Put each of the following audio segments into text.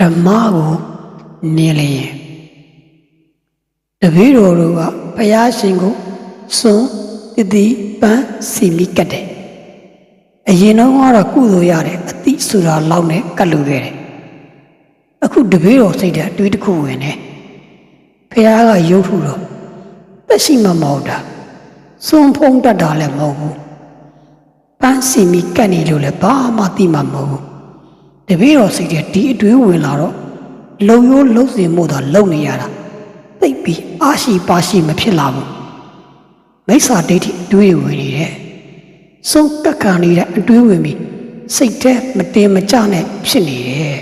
ဓမ္မကိုမြင်လျင်တပည့်တော်တို့ကဘုရားရှင်ကိုစွန့်တည်တည်ပန်းစီမိကတ်တယ်အရင်တော့ကတော့ကုသိုလ်ရတယ်အတိဆိုတာလောက်နဲ့ကတ်လို့ခဲ့တယ်အခုတပည့်တော်စိတ်တဲ့အတွေးတစ်ခုဝင်တယ်ဘုရားကရုပ်ထုတော့သက်ရှိမှမဟုတ်တာစွန့်ဖုံးတတ်တာလည်းမဟုတ်ဘူးပန်းစီမိကတ်နေလို့လည်းဘာမှသိမှမဟုတ်ဘူး တပည့်တော်စိတ်ထဲဒီအတွေးဝင်လာတော့လုံရိုးလုံးစင်မှုသာလုံနေရတာသိပ်ပြီးအာရှိပါရှိမဖြစ်လာဘူးမိစ္ဆာဒိဋ္ဌိအတွေးဝင်နေတယ်စုံကက်ခံနေတဲ့အတွေးဝင်ပြီးစိတ်ထဲမတင်မကြနဲ့ဖြစ်နေတယ်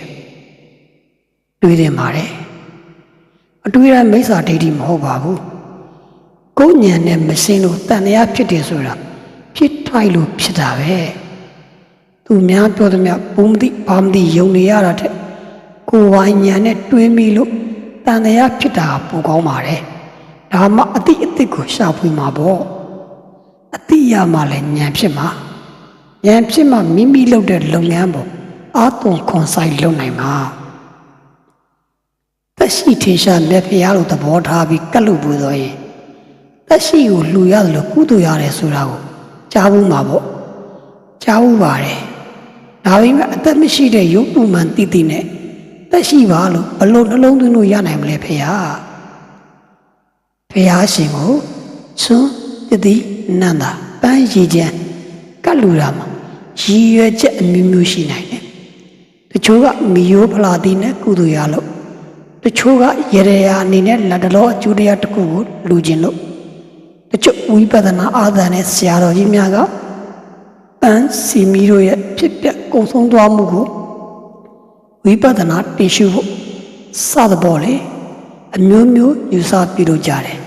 တွေးတယ်ပါတယ်အတွေးရမိစ္ဆာဒိဋ္ဌိမဟုတ်ပါဘူးကိုယ်ဉာဏ်နဲ့မစင်းလို့တန်တရားဖြစ်တယ်ဆိုတာဖြစ်ထိုက်လို့ဖြစ်တာပဲ သူများပြောသမျှဘူးမသိဘာမသိယုံနေရတာတဲ့ကိုယ်ဝိုင်းညာနဲ့တွေးမိလို့တန်တရားဖြစ်တာပိုကောင်းပါတယ်ဒါမှအတိအသစ်ကိုရှာဖွေမှာပေါ့အတိရမှလည်းဉာဏ်ဖြစ်မှာဉာဏ်ဖြစ်မှမိမိလုပ်တဲ့လုပ်ငန်းပေါ့အာသွန်ခွန်ဆိုင်လုပ်နိုင်မှာသက်ရှိထေရှာလက်ဖျားလို့သဘောထားပြီးကတ်လို့ပူဆိုရင်သက်ရှိကိုလှူရတယ်လို့ကုသိုလ်ရတယ်ဆိုတာကိုကြားဘူးမှာပေါ့ကြားဘူးပါတယ် ဒါပေမဲ့အသက်မရှိတဲ့ရုပ်တုမှန်တည်တည်နဲ့သက်ရှိပါလို့ဘလို့နှလုံးသွင်းလို့ရနိုင်မလဲဖေဟာဖေဟာရှင်ကိုသွန်းတည်တည်နန္တာပန်းရည်ချမ်းကတ်လူတာမှာရည်ရွယ်ချက်အမျိုးမျိုးရှိနိုင်တယ်တချို့ကမီယိုဖလာတီနဲ့ကုသိုလ်ရလို့တချို့ကရေရရာအနေနဲ့လက်တလောအကျိုးတရားတစ်ခုကိုလူကျင်လို့တချို့ဝိပဿနာအာသံနဲ့ဆရာတော်ကြီးများကပန်းစီမီတို့ရဲ့ဖြစ်ပျက် ကုံဆုံးသွားမှုကိုဝိပဿနာတင်ရှုဖို့စသဘောလေအမျိုးမျိုးယူဆပြုလုပ်ကြတယ်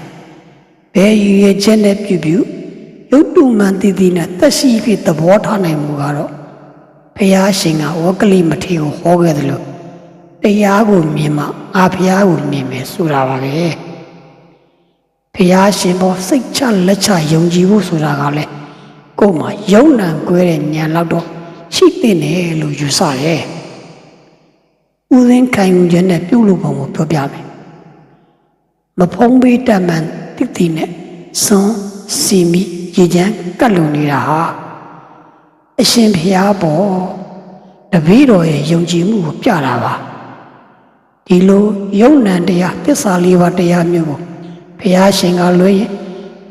။ဘယ်ရည်ရွယ်ချက်နဲ့ပြုပြုရုပ်တုမှန်တည်တည်နဲ့သက်ရှိဖြစ်သဘောထားနိုင်မှုကတော့ဘုရားရှင်ကဝကလိမထေရကိုဟောခဲ့တယ်လို့တရားကိုမြင်မှအာဘုရားကိုမြင်မယ်ဆိုတာပါပဲ။ဘုရားရှင်ဘောစိတ်ချလက်ချယုံကြည်ဖို့ဆိုတာကလည်းကိုယ်မှာယုံနံကွဲတဲ့ဉာဏ်လောက်တော့ ရှိတဲ့တယ်လို့ယူဆတယ်။ဥစဉ်ခံယူခြင်းနဲ့ပြုလုပ်ပုံကိုပြောပြမယ်။မဖုံးပေးတတ်မှန်တိတိနဲ့စွန်းစီမီရေချမ်းကတ်လုံနေတာဟာအရှင်ဘုရားပေါ်တပည့်တော်ရဲ့ယုံကြည်မှုကိုပြတာပါ။ဒီလိုယုံနံတရားသစ္စာလေးပါးတရားမျိုးကိုဘုရားရှင်ကလွှဲရင်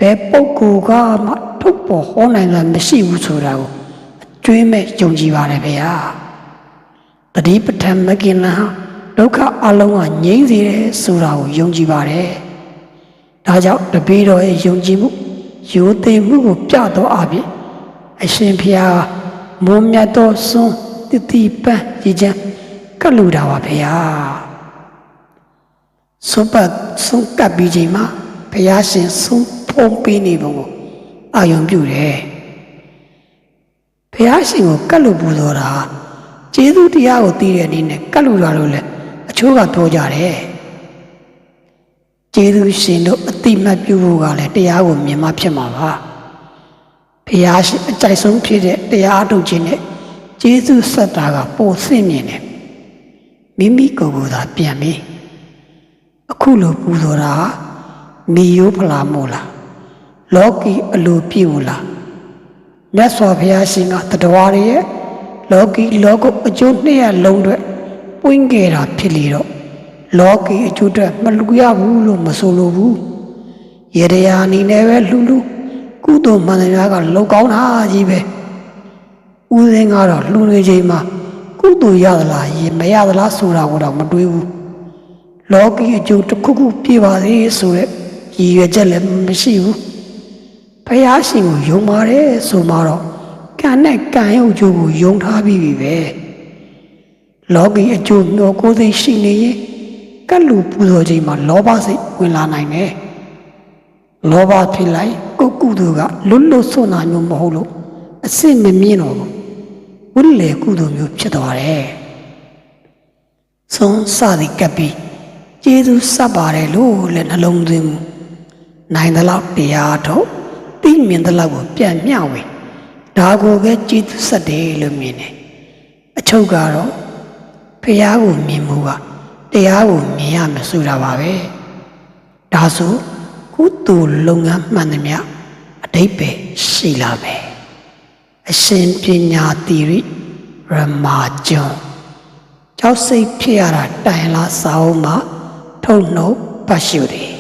ဘယ်ပုဂ္ဂိုလ်ကမှထုတ်ပေါ်ဟောနိုင်တာမရှိဘူးဆိုတာကိုအ ကျွေးမဲ့ယုံကြည်ပါတယ်ဗျာတတိပဋ္ဌာန်မကင်လဟာဒုက္ခအလုံးကငြိမ့်စေတယ်ဆိုတာကိုယုံကြည်ပါတယ်ဒါကြောင့်တပည့်တော်ရဲ့ယုံကြည်မှုရိုသေမှုကိုပြတော့အပြင်အရှင်ဖျားမုံမြတ်သောစွန်းတတိပန်းရည်ချမ်းကတ်လူတာပါဗျာစွန်ပတ်စွန်ကပ်ပြီးချိန်မှာဘုရားရှင်စွန်ဖုံးပေးနေပုံကိုအာယုံပြုတယ် ဘုရားရှင်ကိုကတ်လို့ပူဇော်တာကျေးဇူးတရားကိုသိတဲ့အနေနဲ့ကတ်လို့လာလို့လဲအချို့ကပြောကြတယ်ကျေးဇူးရှင်တို့အတိမတ်ပြုဖို့ကလည်းတရားကိုမြင်မှဖြစ်မှာပါဘုရားရှင်အကြိုက်ဆုံးဖြစ်တဲ့တရားအထုတ်ခြင်းနဲ့ကျေးဇူးဆက်တာကပိုဆင့်မြင်တယ်မိမိကိုယ်ကိုယ်သာပြန်ပြီးအခုလိုပူဇော်တာဟာမီယိုးဖလာမို့လားလောကီအလိုပြည့်ဝလား မြတ်စွာဘုရားရှင်ကတတဝါတွေရဲ့လောကီလောကုအကျိုးနှစ်ရလုံးတွေပွင့်ခဲ့တာဖြစ်လေတော့လောကီအကျိုးတွေမလူရဘူးလို့မဆိုလိုဘူးရေတရာအနေနဲ့ပဲလှူလှူကုသိုလ်မှန်တယ်များကလောက်ကောင်းတာကြီးပဲဦးစင်းကတော့လှူနေချိန်မှာကုသိုလ်ရသလားရေမရသလားဆိုတာကိုတော့မတွေးဘူးလောကီအကျိုးတစ်ခုခုပြပါစေဆိုတဲ့ရည်ရွယ်ချက်လည်းမရှိဘူး ဖះရှင်ကိုယုံပါတယ်ဆိုမှတော့ကံနဲ့ကံရုပ်ကျိုးကိုယုံထားပြီးပြီပဲလောကီအကျိုးမျှော်ကိုယ်စိတ်ရှိနေရင်ကတ်လူပူဇော်ခြင်းမှာလောဘစိတ်ဝင်လာနိုင်တယ်လောဘဖြစ်လိုက်ကိုယ်ကုသိုလ်ကလွတ်လွတ်ဆွနာမျိုးမဟုတ်လို့အစစ်မမြင်တော့ဘူးဝိလေကုသိုလ်မျိုးဖြစ်သွားတယ်ဆုံးစသည်ကပ်ပြီးကျေးဇူးစပ်ပါတယ်လို့လည်းနှလုံးသွင်းမှုနိုင်သလောက်တရားထုတ်သိ မြင်တဲ့လောက်ကိုပြန်မျှဝေဒါကိုပဲကြည်သူဆက်တယ်လို့မြင်တယ်အချုပ်ကတော့ဘရားကိုမြင်မှုကတရားကိုမြင်ရမယ်ဆိုတာပါပဲဒါဆိုကုသိုလ်လုပ်ငန်းမှန်သမျှအတိတ်ပဲရှိလာမယ်အရှင်ပညာတိရိရမာကျွန်းကြောက်စိတ်ဖြစ်ရတာတိုင်လာစာအုပ်မှာထုတ်နှုတ်ပတ်ရှုသည်